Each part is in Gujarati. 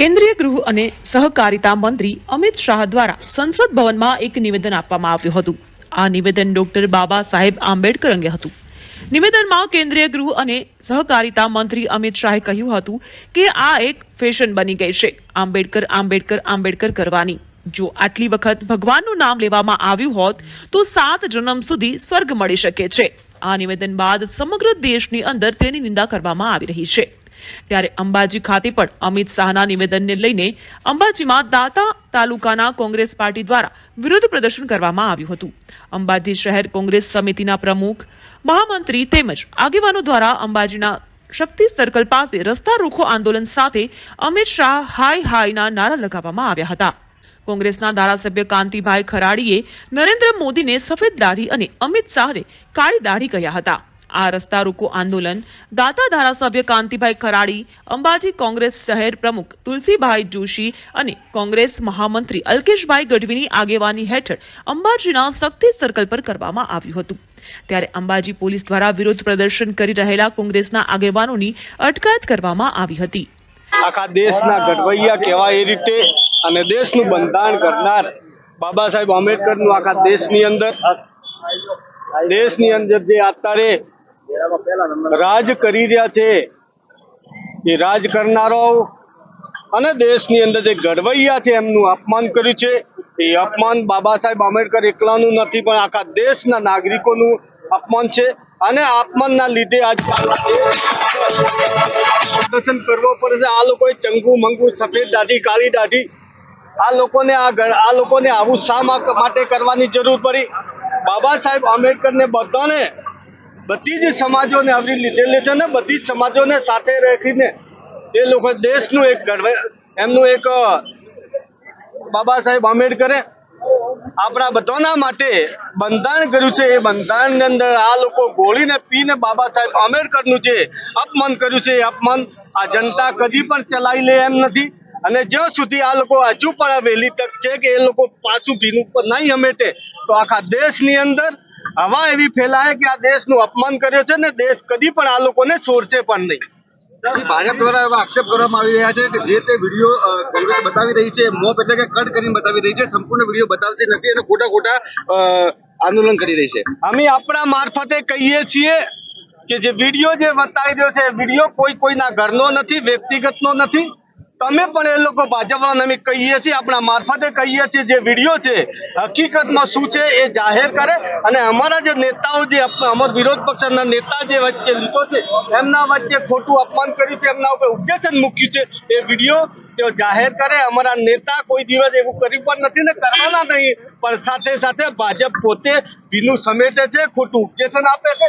કેન્દ્રીય ગૃહ અને સહકારિતા મંત્રી અમિત શાહ દ્વારા સંસદ ભવનમાં એક નિવેદન આપવામાં આવ્યું હતું. આ નિવેદન ડોક્ટર બાબા સાહેબ આંબેડકર અંગે હતું. નિવેદનમાં કેન્દ્રીય ગૃહ અને સહકારિતા મંત્રી અમિત શાહે કહ્યું હતું કે આ એક ફેશન બની ગઈ છે. આંબેડકર આંબેડકર આંબેડકર કરવાની. જો આટલી વખત ભગવાનનું નામ લેવામાં આવ્યું હોત, તો સાત જન્મ સુધી સ્વર્ગ મળી શકે છે. આ નિવેદન બાદ સમગ્ર દેશની અંદર તેની નિંદા કરવામાં આવી રહી છે. ત્યારે અંબાજી ખાતે પણ અમિત શાહના નિવેદનને લઈને અંબાજીમાં દાતા તાલુકાના કોંગ્રેસ પાર્ટી દ્વારા વિરોધ પ્રદર્શન કરવામાં આવ્યું હતું. અંબાજી શહેર કોંગ્રેસ સમિતિના પ્રમુખ, મહામંત્રી તેમજ આગેવાનો દ્વારા અંબાજીના શક્તિ સર્કલ પાસે રસ્તા રોકો આંદોલન સાથે અમિત શાહ હાય હાયના નારા લગાવવામાં આવ્યા હતા. કોંગ્રેસના ધારાસભ્ય કાંતિભાઈ ખરાડીએ નરેન્દ્ર મોદીને સફેદ દાઢી અને અમિત શાહને કાળી દાઢી કહ્યા હતા. આ રસ્તા રોકો આંદોલન. દાતા ધારાસભ્ય કાંતિભાઈ ખરાડી, અંબાજી કોંગ્રેસ શહેર પ્રમુખ તુલસીભાઈ જોશી અને કોંગ્રેસ મહામંત્રી અલ્કેશભાઈ ગઢવીની આગેવાની હેઠળ અંબાજીના શક્તિ સર્કલ પર કરવામાં આવ્યું હતું. ત્યારે અંબાજી પોલીસ દ્વારા વિરોધ પ્રદર્શન કરી રહેલા કોંગ્રેસના આગેવાનોની અટકાયત કરવામાં આવી હતી. આખા દેશના ગઢવૈયા કહેવાય એ રીતે અને દેશનું બંધારણ કરનાર બાબા સાહેબ આંબેડકરનું આખા દેશની અંદર. દેશની અંદર જે અત્યારે રાજ કરી રહ્યા છે. એ રાજ કરનારો અને દેશની અંદર જે ઘડવૈયા છે એમનું અપમાન કર્યું છે. એ અપમાન બાબા સાહેબ આંબેડકર એકલાનું નથી, પણ આખા દેશના નાગરિકોનું અપમાન છે. અને અપમાનના લીધે આજે પ્રદર્શન કરવો પડશે. આ લોકોએ ચંગુ, મંગુ, સફેદ દાઢી, કાળી દાઢી, આ લોકોને આ આ લોકોને આવું શા માટે કરવાની જરૂર પડી? બાબા સાહેબ આંબેડકરને બધાને બધી જ સમાજોને આવરી લીધેલી છે ને બધી જ સમાજોને સાથે રાખીને એ લોકો દેશનું એક ઘડવે એમનું એક બાબા સાહેબ આંબેડકરે આપણા બધાના માટે બંધારણ કર્યું છે. એ બંધારણની અંદર આ લોકો ગોળીને પીને બાબા સાહેબ આંબેડકરનું જે અપમાન કર્યું છે, એ અપમાન આ જનતા કદી પણ ચલાવી લે એમ નથી. અને જ્યાં સુધી આ લોકો હજુ પણ આ વહેલી તક છે કે એ લોકો પાછું ભીનું પર નહીં હમેટે, તો આખા દેશની અંદર હવા એવી ફેલાય કે આ દેશનું અપમાન કર્યો છે ને દેશ કદી પણ આ લોકોને છોડશે પણ નહીં. ભાજપ દ્વારા એવા આક્ષેપ કરવામાં આવી રહ્યા છે કે જે તે વીડિયો કોંગ્રેસ બતાવી રહી છે મોપ એટલે કે કટ કરીને બતાવી રહી છે સંપૂર્ણ વીડિયો બતાવતી નથી અને ખોટા ખોટા આંદોલન કરી રહી છે. અમે આપણા મારફતે કહીએ છીએ કે જે વીડિયો જે બતાવી રહ્યો છે વીડિયો કોઈ કોઈના ઘરનો નથી વ્યક્તિગતનો નથી. તમે પણ એ લોકો ભાજપવાળાને અમે કહીએ છીએ, આપણા મારફતે કહીએ છીએ જે વીડિયો છે, હકીકતમાં શું છે એ જાહેર કરે અને અમારા જે નેતાઓ જે અમારા વિરોધ પક્ષના નેતા જે વચ્ચે લીધો છે, એમના વચ્ચે ખોટું અપમાન કર્યું છે, એમના ઉપર ઉપજેશન મૂક્યું છે, એ વીડિયો તેઓ જાહેર કરે. અમારા નેતા કોઈ દિવસ એવું કર્યું પણ નથી ને કરવાના નહીં. પણ સાથે સાથે ભાજપ પોતે ભીનું સમેટે છે, ખોટું ઉપદેશન આપે છે.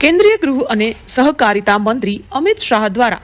કેન્દ્રીય ગૃહ અને સહકારિતા મંત્રી અમિત શાહ દ્વારા